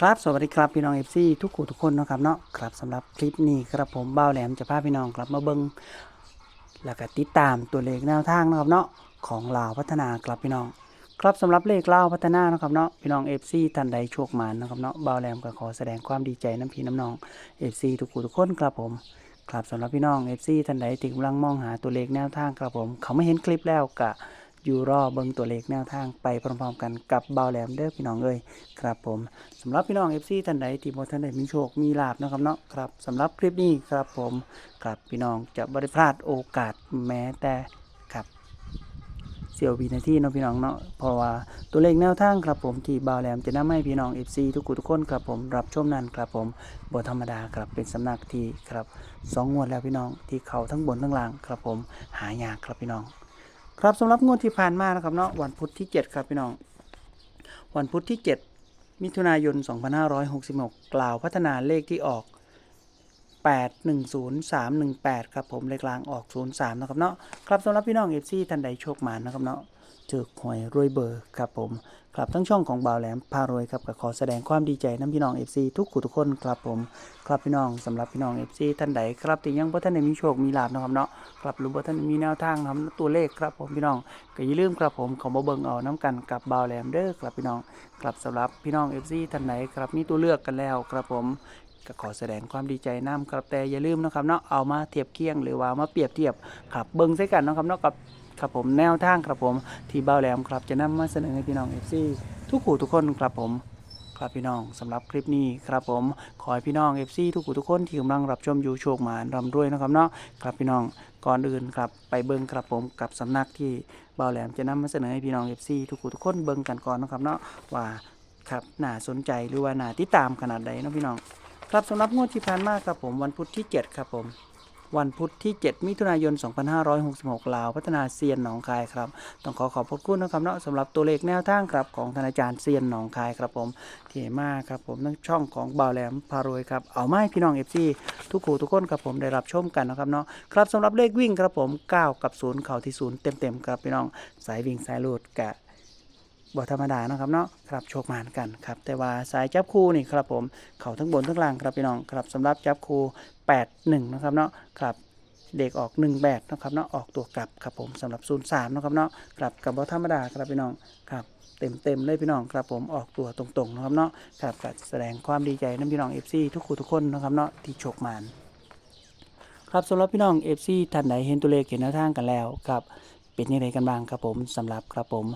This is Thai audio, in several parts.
ครับสวัสดีครับพี่น้องเอฟซีทุกคู่ทุกคนนะครับเนาะครับสำหรับคลิปนี้ครับผมเบ้าแหลมจะพาพี่น้องกลับมาเบิ้งแล้วก็ติดตามตัวเลขแนวทางนะครับเนาะของลาวพัฒนาครับพี่น้อง ครับสำหรับเลขลาวพัฒนานะครับเนาะพี่น้องเอฟซีท่านใดโชคมานนะครับเนาะเบ้าแหลมก็ขอแสดงความดีใจน้ำพี่น้ำน้องเอฟซีทุกคู่ทุกคนครับผมครับสำหรับพี่น้องเอฟซีท่านใดที่กำลังมองหาตัวเลขแนวทางครับผม เขาไม่เห็นคลิปแล้วก็ ยู่รอเบิงตัวเลขแนวทางไปพร้อมๆกันกับเบาแหลมเด้อพี่น้องเอ้ยครับผมสำหรับพี่น้อง FC ท่านใดที่บ่ท่านใดมีโชคมีลาบนะครับเนาะครับสำหรับคลิปนี้ครับผมครับพี่น้องจะบริพลาดโอกาสแม้แต่ครับเสียววินาทีเนาะพี่น้องเนาะเพราะว่าตัวเลขแนวทางครับผมที่บาวแหลมจะนำให้พี่น้อง FC ทุกคนทุกคนครับผมรับชมนั้นครับผมบ่ธรรมดาครับเป็นสำนักที่ครับสองงวดแล้วพี่น้องที่เขาทั้งบนทั้งล่างครับผมหายากครับพี่น้อง ครับสำหรับงวดที่ผ่านมานะครับเนาะวันพุธที่ 7 ครับพี่น้อง วันพุธที่ 7 มิถุนายน 2566 กล่าวพัฒนาเลขที่ออก 810318 ครับผมเลขกลางออก 03 นะครับเนาะครับสำหรับพี่น้อง FC ท่านใดโชคหมานนะครับเนาะ เจอหวยรวยเบอร์ครับผมครับทั้งช่องของบ่าวแหลมพารวยครับก็ขอแสดงความดีใจน้ำพี่น้อง FC ทุกคู่ทุกคนครับผมครับพี่น้องสำหรับพี่น้อง FC ท่านใดครับที่ยังบ่ท่านได้มีโชคมีลาบนะครับเนาะครับหรือบ่ท่านมีแนวทางทำตัวเลขครับผมพี่น้องก็อย่าลืมครับผมขามาเบิ่งเอาน้ำกันกับบ่าวแหลมเด้อครับพี่น้องครับสำหรับพี่น้อง FC ท่านไหนครับมีตัวเลือกกันแล้วครับผมก็ขอแสดงความดีใจน้ำครับแต่อย่าลืมนะครับเนาะเอามาเทียบเคียงหรือว่ามาเปรียบเทียบครับเบิ้งใส่กันนะครับเนาะกับ ครับผมแนวทางครับผมที่เบ้าแหลมครับจะนำมาเสนอให้พี่น้องเอฟซีทุกคู่ทุกคนครับผมครับพี่น้องสำหรับคลิปนี้ครับผมขอให้พี่น้องเอฟซีทุกคู่ทุกคนที่กำลังรับชมอยู่โชคมานร่ำรวยนะครับเนาะครับพี่น้องก่อนอื่นครับไปเบิ้งครับผมกับสำนักที่เบ้าแหลมจะนำมาเสนอให้พี่น้องเอฟซีทุกคู่ทุกคนเบิ้งกันก่อนนะครับเนาะว่าครับน่าสนใจหรือว่าน่าติดตามขนาดใดนะพี่น้อง ครับสำหรับงวดที่ผ่านมาครับผมวันพุธที่ 7 ครับผม วันพุธที่ 7 มิถุนายน 2566 ลาว พัฒนาเซียนหนองคายครับ ต้องขอขอบพระคุณนะครับเนาะสำหรับตัวเลขแนวทางครับของธนาจารย์เซียนหนองคายครับผมที่มาครับผมทั้งช่องของบ่าวแหลมพารวยครับเอามาให้พี่น้องเอฟซีทุกคู่ทุกคนครับผมได้รับชมกันนะครับเนาะครับสำหรับเลขวิ่งครับผม 9 กับ 0 เข่าที่ 0 เต็มๆครับพี่น้องสายวิ่งสายลูดกะ บ่ธรรมดาเนาะครับเนาะครับโชคมานกันครับแต่ว่าสายจับคู่นี่ครับผมเขาทั้งบนทั้งล่างครับพี่น้องครับสำหรับจับคู่ 8 1 นะครับเนาะครับเด็กออก1แบบนะครับเนาะออกตัวกลับครับผมสำหรับ 0 3นะครับเนาะครับกับบ่ธรรมดาครับพี่น้องครับเต็มเต็มๆเลยพี่น้องครับผมออกตัวตรงๆนะครับเนาะครับก็แสดงความดีใจน้ำพี่น้อง FC ทุกคู่ทุกคนนะครับเนาะที่โชคมานครับสำหรับพี่น้อง FC ท่านใดเห็นตัวเลขเห็นแนวทางกันแล้วครับ เป็นยังไงกันบ้างครับผมสำหรับครับผม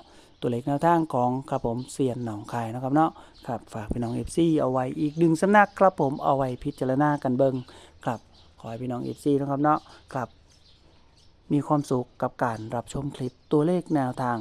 ตัวเลขแนวทางของครับผมเซียนหนองคายนะครับเนาะครับฝากพี่น้องเอฟซีเอาไว้อีกดึงสำนักครับผมเอาไว้พิจารณากันเบิงครับขอให้พี่น้องเอฟซีนะครับเนาะครับมีความสุขกับการรับชมคลิปตัวเลขแนวทาง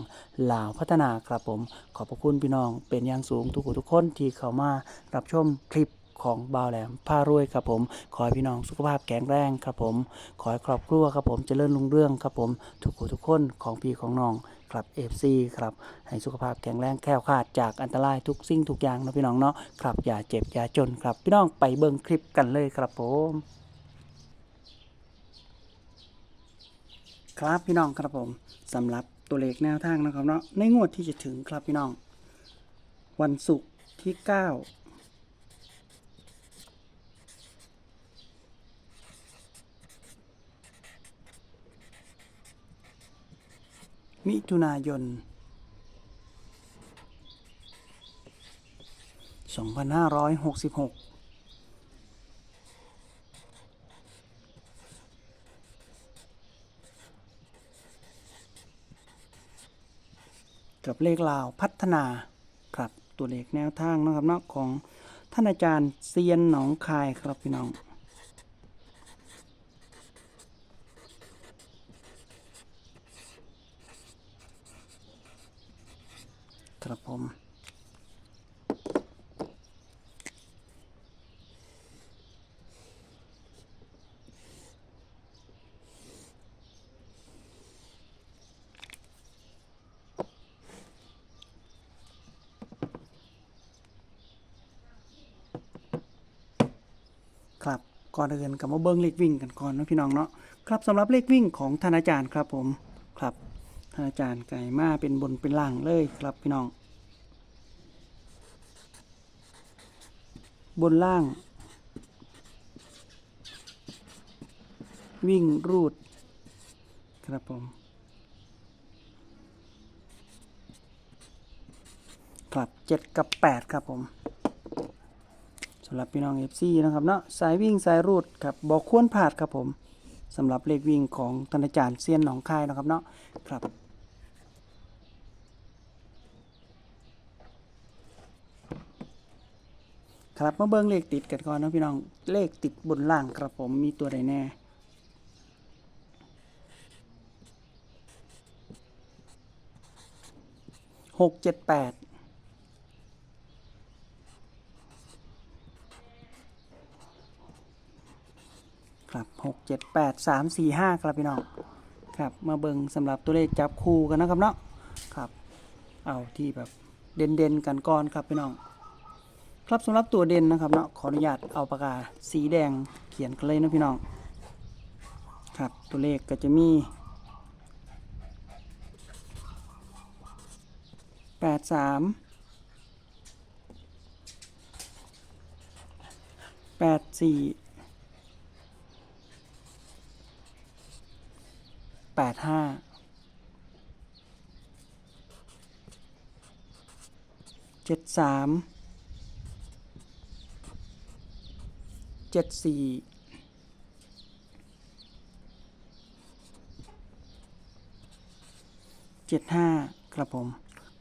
ลาวพัฒนาครับผม ขอบพระคุณพี่น้องเป็นอย่างสูงทุกคนทุกคนที่เข้ามารับชมคลิป ของบ่าวแหลมพารวยครับผม ขอให้พี่น้องสุขภาพแข็งแรงครับผม ขอให้ครอบครัวครับผมเจริญรุ่งเรืองครับผม ทุกคนทุกคนของพี่ของน้องครับเอฟซีครับ ให้สุขภาพแข็งแรงแคล้วคลาดจากอันตรายทุกสิ่งทุกอย่างนะพี่น้องเนาะครับอย่าเจ็บอย่าจนครับ พี่น้องไปเบิ่งคลิปกันเลยครับผมครับพี่น้องครับผมสำหรับตัวเลขแนวทางนะครับเนาะในงวดที่จะถึงครับพี่น้อง วันศุกร์ที่ 9 มิถุนายน 2566กับเลขลาวพัฒนาครับตัวเลขแนวทางนะครับเนาะของท่านอาจารย์เซียนหนองคายครับพี่น้อง ครับผม ครับก่อนอื่นกับมาเบิ้งเลขวิ่งกันก่อนนะพี่น้องเนาะครับสำหรับเลขวิ่งของท่านอาจารย์ครับผมครับท่านอาจารย์ไก่มาเป็นบนเป็นล่างเลยครับพี่น้อง บนล่าง วิ่งรูด ครับผม ครับเจ็ดกับแปดครับผมสำหรับพี่น้อง FC นะครับเนาะสายวิ่งสายรูดครับบอกควรพลาดครับผมสำหรับเลขวิ่งของธนาจารย์เซียนหนองคายนะครับเนาะครับ ครับมาเบิ่งเลขติดกันก่อนนะพี่น้องเลขติดบนล่างครับผมมีตัวใดแน่หกเจ็ดแปดครับหกเจ็ดแปดสามสี่ห้าครับพี่น้องครับมาเบิ่งสำหรับตัวเลขจับคู่กันนะครับเนาะครับ เอาที่แบบเด่นๆกันก่อนครับพี่น้อง ครับสำหรับตัวเด่นนะครับเนาะขออนุญาตเอาปากกาสีแดงเขียนกันเลยนะพี่น้อง ครับตัวเลขก็จะมี แปดสามแปดสี่แปดห้าเจ็ดสาม เจ็ดสี่เจ็ดห้าครับผม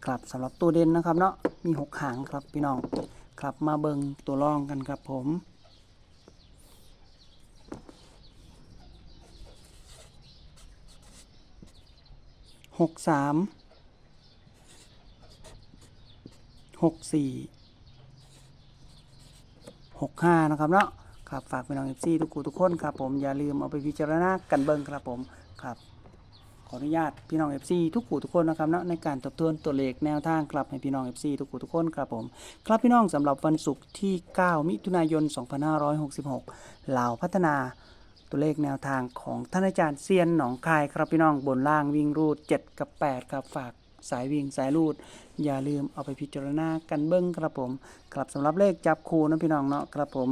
ครับสำหรับตัวเด่นนะครับเนาะมีหกหางครับพี่น้องครับมาเบิงตัวรองกันครับผมหกสามหกสี่หกห้านะครับเนาะ ครับฝากพี่น้องเอฟซีทุกคู่ทุกคนครับผมอย่าลืมเอาไปพิจารณากันเบิ้งครับผมครับขออนุญาตพี่น้อง FC ทุกคู่ทุกคนนะครับเนาะในการทบทวนตัวเลขแนวทางครับให้พี่น้อง FC ทุกคู่ทุกคนครับผมครับพี่น้องสำหรับวันศุกร์ที่ 9 มิถุนายน 2566ลาพัฒนาตัวเลขแนวทางของท่านอาจารย์เซียนหนองคายครับพี่น้องบนล่างวิ่งรูด 7 กับ 8 ครับฝากสายวิ่งสายรูด อย่าลืมเอาไปพิจารณากันเบิ้งครับผมครับสำหรับเลขจับคู่นะพี่น้องเนาะครับผม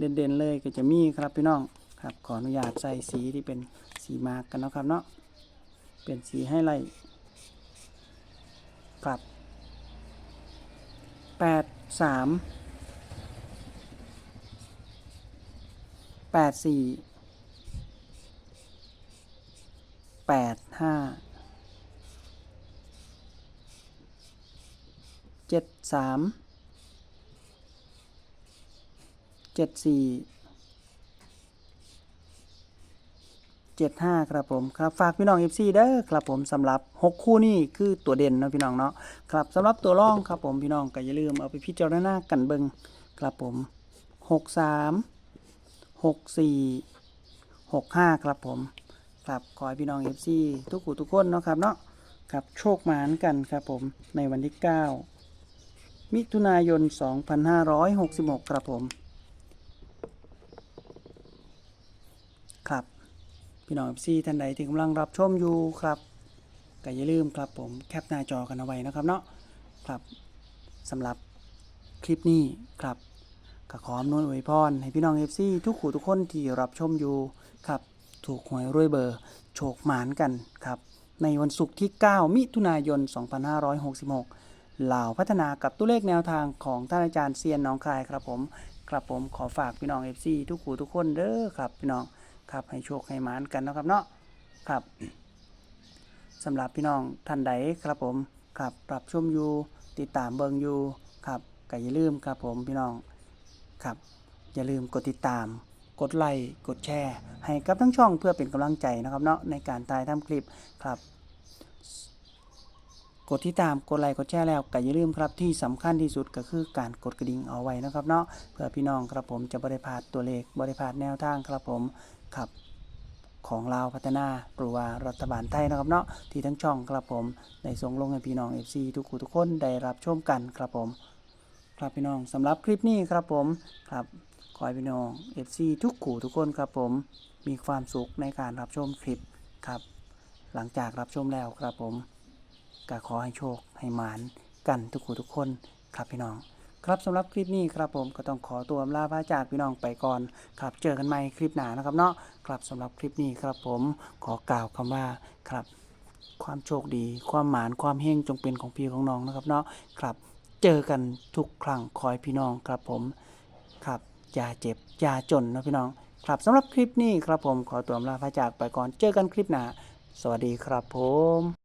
เด่นๆเลยก็จะมีครับพี่น้องครับขออนุญาตใส่สีที่เป็นสีมาร์กกันนะครับเนาะเปลี่ยนสีให้ไล่ปรับแปดสามแปดสี่แปดห้าเจ็ดสาม เจ็ดสี่เจ็ดห้าครับผมครับฝากพี่น้องเอฟซีเด้อครับผมสำหรับหกคู่นี่คือตัวเด่นนะพี่น้องเนาะครับสำหรับตัวร่องครับผมพี่น้องก็อย่าลืมเอาไปพิจารณากันเบิงครับผมหกสามหกสี่หกห้าครับผมครับขอให้พี่น้องเอฟซีทุกคู่ทุกคนเนาะครับเนาะครับโชคหมานกันครับผมในวันที่9มิถุนายน 2566 ครับผม ครับ พี่น้องซีท่านใดที่กำลังรับชมอยู่ครับก็อย่าลืมครับผมแคปหน้าจอกันเอาไว้นะครับเนาะครับสำหรับคลิปนี้ครับก็ขออำนวยอวยพรให้พี่น้องเอฟซีทุกขู่ทุกคนที่รับชมอยู่ครับถูกหวยรวยเบอร์ โชคหมานกันครับในวันศุกร์ที่ 9 มิถุนายน 2566เหล่าพัฒนากับตัวเลขแนวทางของท่านอาจารย์เซียนน้องคายครับผมครับผมขอฝากพี่น้องเอฟซีทุกขู่ทุกคนเด้อครับพี่น้อง ครับให้โชคให้หมานกันนะครับเนาะครับสำหรับพี่น้องท่านใดครับผมครับปรับชมอยู่ติดตามเบิงอยู่ครับก็อย่าลืมครับผมพี่น้องครับ อย่าลืมกดติดตาม กดไลค์กดแชร์ ให้กับทั้งช่องเพื่อเป็นกำลังใจนะครับเนาะในการถ่ายทำคลิปครับกดติดตามกดไลค์กดแชร์แล้วก็อย่าลืมครับที่สำคัญที่สุดก็คือการกดกระดิ่งเอาไว้นะครับเนาะเพื่อพี่น้องครับผมจะบริพาดตัวเลขบริพาดแนวทางครับผม ครับของลาวพัฒนาหรือว่ารัฐบาลไทยนะครับเนาะที่ทั้งช่องครับผมได้ส่งลงให้พี่น้อง FC ทุกคู่ทุกคนได้รับชมกันครับผม ครับพี่น้องสำหรับคลิปนี้ครับผมครับขอให้พี่น้อง FC ทุกคู่ทุกคนครับผมมีความสุขในการรับชมคลิปครับ หลังจากรับชมแล้วครับผมก็ขอให้โชคให้หมานกันทุกคู่ทุกคนครับพี่น้อง ครับสำหรับคลิปนี้ครับผมก็ต้องขอตัวลาพระจากพี่น้องไปก่อน ครับเจอกันใหม่คลิปหน้านะครับเนาะครับสำหรับคลิปนี้ครับผมขอกล่าวคำว่าครับ ความโชคดี ความหมานความเฮงจงเป็นของพี่ของน้องนะครับเนาะครับเจอกันทุกครั้งคอยพี่น้องครับผมครับอย่าเจ็บอย่าจนนะพี่น้อง ครับสำหรับคลิปนี้ครับผมขอตัวลาพระจากไปก่อนเจอกันคลิปหน้าสวัสดีครับผม